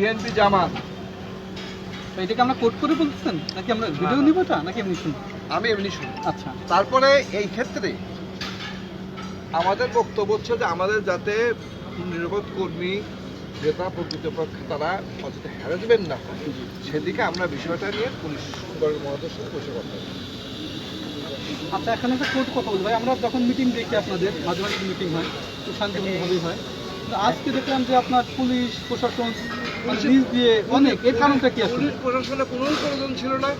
BNP জামাত। তো এটাকে আমরা কোট করে বলতেছেন? নাকি আমরা ভিডিও নিব এটা নাকি এমনি শুনব? আমি এমনি শুনি আচ্ছা। তারপরে এই ক্ষেত্রে আমাদের বক্তব্য হচ্ছে যে আমাদের যাতে নিরাপদ কর্মী যেটা প্রকৃতপক্ষে তারা অযথা হ্যারাসমেন্ট না হয় সেদিকে আমরা বিষয়টা নিয়ে পুলিশ মহাদের সাথে বসে কথা আচ্ছা এখানে একটা কোর্ট কথা বলি। ভাই আমরা যখন মিটিং দেখি আপনাদের মাঝে মাঝে মিটিং হয় খুব শান্তিপূর্ণভাবেই হয়। তো আজকে দেখলাম যে আপনার পুলিশ প্রশাসন মানে দিয়ে অনেক এর কারণটা কি আসলে? পুলিশ প্রশাসনে কোনো প্রয়োজন ছিল না।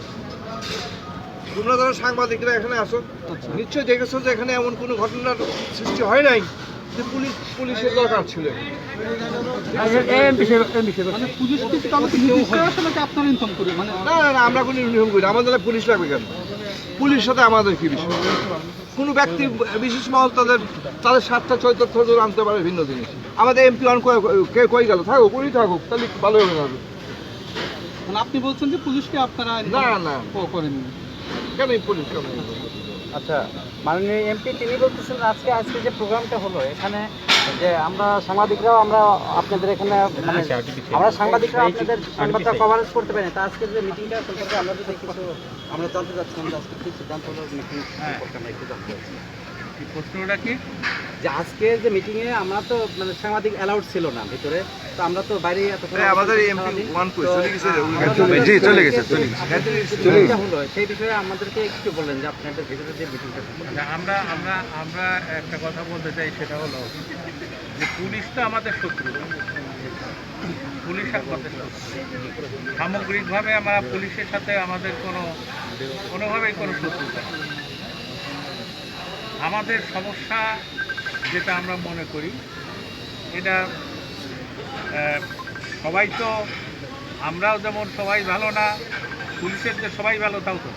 তোমরা যারা সাংবাদিকরা এখানে আসো আচ্ছা। নিশ্চয়ই দেখেছ যে এখানে এমন কোনো ঘটনার সৃষ্টি হয় নাই যে পুলিশ পুলিশের দরকার ছিল। মানে মানে আমরা কোনো ইউনিফর্ম করি। আমাদের পুলিশ লাগবে কেন? পুলিশ সাথে আমাদের কি বিষয়? কোনো ব্যক্তি বিশেষ মহল তাদের তাদের স্বার্থ চৈতন্য আনতে পারে ভিন্ন জিনিস। আমাদের এমপি অন কে কই গেল? থাকুক উনি থাকুক তাহলে ভালো হবে না। মানে আপনি বলছেন যে পুলিশকে আপনারা না না। ও করেননি। কেন পুলিশ কেন? আচ্ছা মাননীয় এমপি তিনি বলতেছেন আজকে আজকে যে প্রোগ্রামটা হলো এখানে যে আমরা সাংবাদিকরাও আমরা আপনাদের এখানে মানে আমরা সাংবাদিকরা আপনাদের সংবাদটা কভারেজ করতে পারি না। তা আজকে যে মিটিংটা সম্পর্কে আমরা যদি কিছু আমরা জানতে চাচ্ছিলাম যে আজকে কি সিদ্ধান্ত হলো মিটিং সম্পর্কে আমরা একটু জানতে চাচ্ছি প্রশ্নটা কি? যে আজকে যে মিটিং এ আমরা তো মানে সাংবাদিক অ্যালাউড ছিল না ভিতরে তো আমরা তো বাইরে এত হ্যাঁ, আমাদের এমপি ওয়ান কই চলে গেছে চলে জি, চলে গেছে, চলে গেছে। হলো সেই বিষয়ে আমাদেরকে একটু বলেন যে আপনাদের ভিতরে যে মিটিংটা আমরা আমরা আমরা একটা কথা বলতে চাই সেটা হলো যে পুলিশ তো আমাদের শত্রু। পুলিশ আমাদের শত্রু। সামগ্রিকভাবে আমরা পুলিশের সাথে আমাদের কোনো কোনোভাবেই কোনো শত্রুতা নেই। আমাদের সমস্যা যেটা আমরা মনে করি এটা সবাই তো আমরাও যেমন সবাই ভালো না পুলিশের যে সবাই ভালো তাও তো।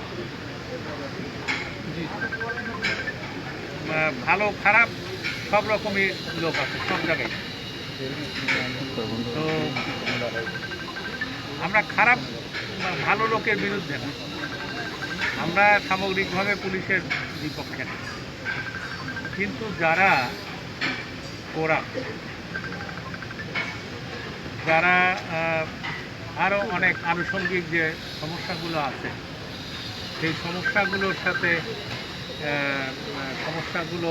ভালো খারাপ সব রকমের লোক আছে সব জায়গায়। তো আমরা খারাপ ভালো লোকের বিরুদ্ধে না। আমরা সামগ্রিকভাবে পুলিশের বিপক্ষে না। কিন্তু যারা ওরা, যারা আরও অনেক আনুষঙ্গিক যে সমস্যাগুলো আছে, সেই সমস্যাগুলোর সাথে সমস্যাগুলো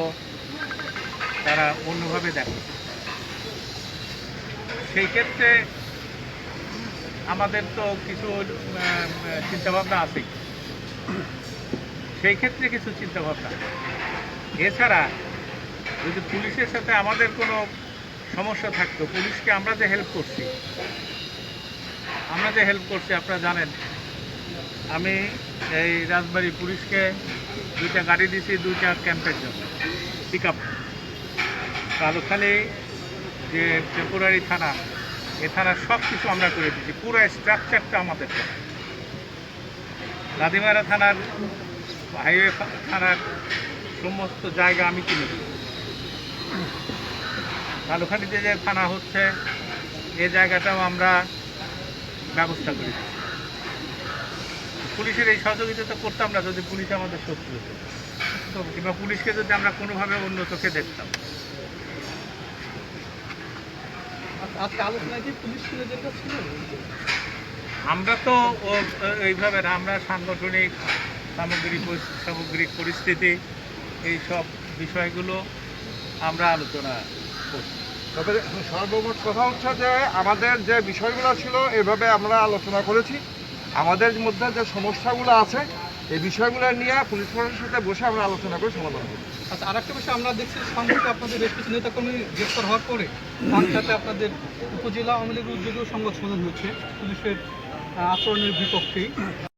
তারা অন্যভাবে দেখে। সেই ক্ষেত্রে আমাদের তো কিছু চিন্তাভাবনা আছে সেই ক্ষেত্রে কিছু চিন্তাভাবনা এছাড়া যদি পুলিশের সাথে আমাদের কোনো সমস্যা থাকতো, পুলিশকে আমরা যে হেল্প করছি, আমরা যে হেল্প করছি, আপনারা জানেন, আমি এই রাজবাড়ি পুলিশকে দুইটা গাড়ি দিছি, দুইটা ক্যাম্পের জন্য পিক আপ কালুখালী যে টেম্পোরারি থানা, এ থানার সব কিছু আমরা করে দিচ্ছি পুরো স্ট্রাকচারটা আমাদের করা। লাদিমারা থানার হাইওয়ে থানার সমস্ত জায়গা আমি কিনে দিই। কালুখালীতে যে থানা হচ্ছে এ জায়গাটাও আমরা ব্যবস্থা করে পুলিশের এই সহযোগিতা তো করতাম না যদি পুলিশ আমাদের শত্রু হতো। কিংবা পুলিশকে যদি আমরা কোনোভাবে অন্য চোখে দেখতাম। আচ্ছা, আজকে আলোচনায় কি পুলিশ ছিল? আমরা তো এইভাবে না আমরা সাংগঠনিক সামগ্রিক সামগ্রিক পরিস্থিতি এই সব বিষয়গুলো আমরা আলোচনা করছি। তবে সর্বমোট কথা হচ্ছে যে আমাদের যে বিষয়গুলো ছিল এভাবে আমরা আলোচনা করেছি। আমাদের মধ্যে যে সমস্যাগুলো আছে এই বিষয়গুলো নিয়ে পুলিশ প্রশাসনের সাথে বসে আমরা আলোচনা করে সমাধান করব। আচ্ছা আর একটা বিষয় আমরা দেখছি সংঘাতে আপনাদের বেশ কিছু নেতাকর্মী গ্রেফতার হওয়ার পরে সংঘাতে আপনাদের উপজেলা আওয়ামী লীগের উদ্যোগেও সংবাদ সমাধান হচ্ছে। পুলিশের আচরণের বিপক্ষেই।